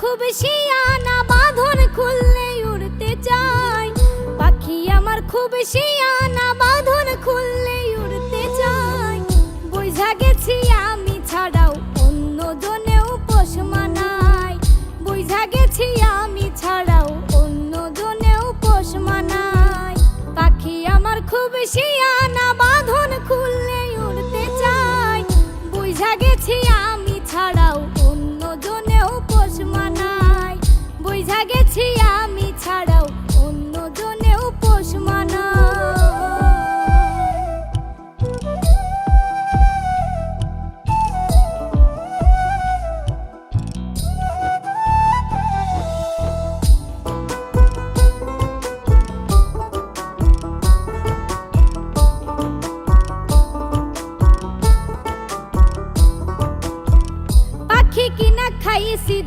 শিয়ানা বাঁধন খুললে উড়তে চাই পাখি আমার খুব শিয়ানা বাঁধন খুললে উড়তে চাই বুঝা গেছি আমি ছাড়াও অন্য জনেও পোষ মানাই বুঝা গেছি আমি ছাড়াও অন্য জনেও পোষ মানাই পাখি আমার খুব শিয়ানা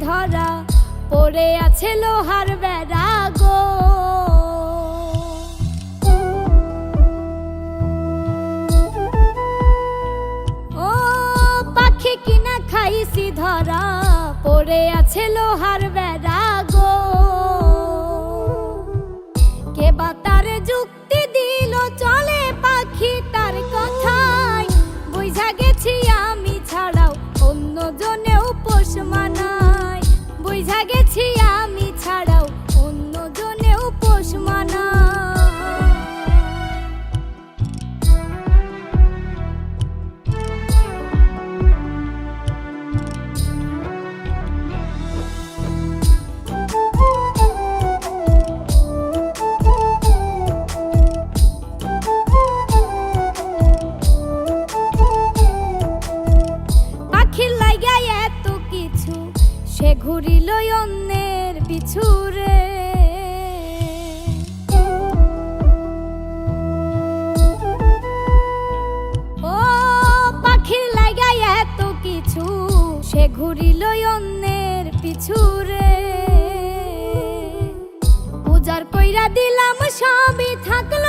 ধরা পড়ে আছে লোহার বেড়া গো। ও পাখি কিনা খাইছি ধরা পড়ে আছে লোহার বেড়া গো। কে বা তার যুক্তি দিল, চলে পাখি তার কথায়। বুঝা গেছি আমি ছাড়াও অন্য জনেও পোষ বুঝা সে ঘুরিল অন্যের পিছুরে। ও পাখির লাইগায় এত কিছু, সে ঘুরিল অন্যের পিছুরে। পূজার কইরা দিলাম, সবই থাকল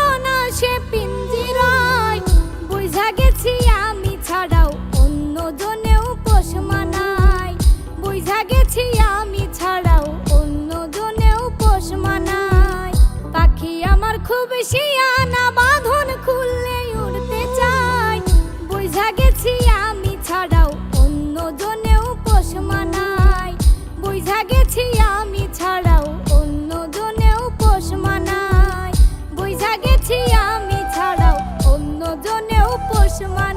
দেখেছি আমি ছাড়াও অন্য জনেও পোষ মানায়। বুঝা গেছি আমি ছাড়াও অন্য জনেও পোষ মানায়